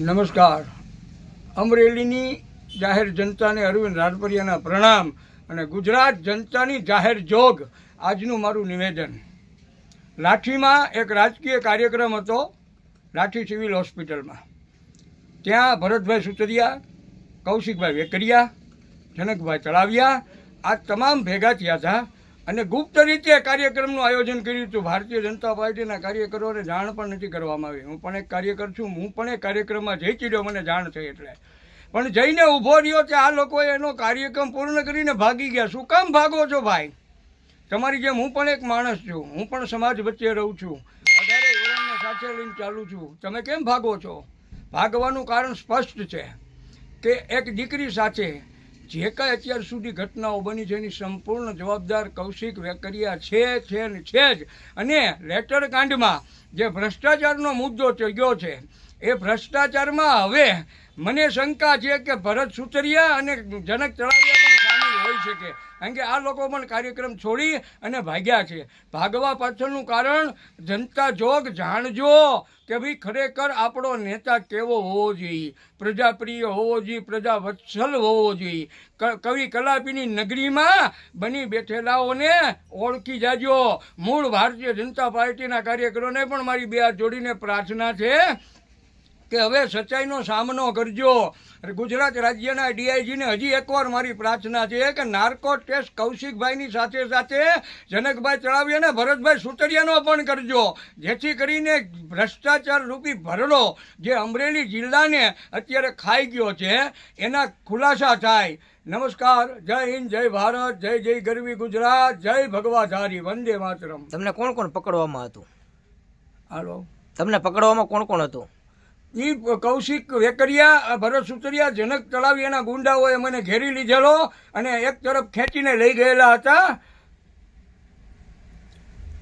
નમસ્કાર. અમરેલીની જાહેર જનતાને અરવિંદ રાજપરિયાના પ્રણામ અને ગુજરાત જનતાની જાહેર જોગ આજનું મારું નિવેદન. લાઠીમાં એક રાજકીય કાર્યક્રમ હતો, લાઠી સિવિલ હોસ્પિટલમાં. ત્યાં ભરતભાઈ સુતરિયા, કૌશિકભાઈ વેકરિયા, જનકભાઈ તળાવિયા, આ તમામ ભેગા થયા હતા. અને ગુપ્ત રીતે કાર્યક્રમનું આયોજન કર્યું હતું. ભારતીય જનતા પાર્ટીના કાર્યકરોને જાણ પણ નથી કરવામાં આવી. હું પણ એક કાર્યકર છું. હું પણ એ કાર્યક્રમમાં જઈ ચીડ્યો. મને જાણ થઈ એટલે. પણ જઈને ઊભો રહ્યો કે આ લોકોએ એનો કાર્યક્રમ પૂર્ણ કરીને ભાગી ગયા. શું કામ ભાગો છો ભાઈ? તમારી જેમ હું પણ એક માણસ છું. હું પણ સમાજ વચ્ચે રહું છું. અઢારે વર્ષને સાથે લઈને ચાલું છું. તમે કેમ ભાગો છો? ભાગવાનું કારણ સ્પષ્ટ છે કે એક દીકરી સાથે જે કાંઈ અત્યાર સુધી ઘટનાઓ બની છે એની સંપૂર્ણ જવાબદાર કૌશિક વેકરિયા છે છે ને છે જ. અને લેટર કાંડમાં જે ભ્રષ્ટાચારનો મુદ્દો ગયો છે, એ ભ્રષ્ટાચારમાં હવે મને શંકા છે કે ભરત સુતરિયા અને જનક તળાવિયા હોઈ શકે. કારણ કે આ લોકો પણ કાર્યક્રમ છોડી અને ભાગ્યા છે. ભાગવા પાછળનું કારણ જનતા જોગ જાણજો કે ભાઈ ખરેખર આપણો નેતા કેવો હોવો જોઈએ. પ્રજાપ્રિય હોવો જોઈએ પ્રજા વત્સલ હોવો જોઈએ. કવિ કલાપીની નગરીમાં બની બેઠેલાઓને ઓળખી જાજો. મૂળ ભારતીય જનતા પાર્ટીના કાર્યકરોને પણ મારી બે હાથ જોડીને પ્રાર્થના છે. કે હવે સચ્ચાઈનો સામનો કરજો. ગુજરાત રાજ્યના ડીઆઈજીને હજી એકવાર મારી પ્રાર્થના છે કે નાર્કો ટેસ્ટ કૌશિકભાઈની સાથે સાથે જનકભાઈ ચડાવી અને ભરતભાઈ સુતરિયાનો પણ કરજો. જેથી કરીને ભ્રષ્ટાચાર રૂપી ભરડો જે અમરેલી જિલ્લાને અત્યારે ખાઈ ગયો છે એના ખુલાસા થાય. નમસ્કાર જય હિન્દ જય ભારત જય જય ગરવી ગુજરાત જય ભગવાધારી વંદે માતરમ. તમને કોણ કોણ પકડવામાં હતું? હાલો. તમને પકડવામાં કોણ કોણ હતું? ઈ કૌશિક વેકરિયા ભરત સુતરિયા જનક તળાવિયાના ગુંડાઓએ મને ઘેરી લીધેલો અને એક તરફ ખેંચીને લઈ ગયેલા હતા.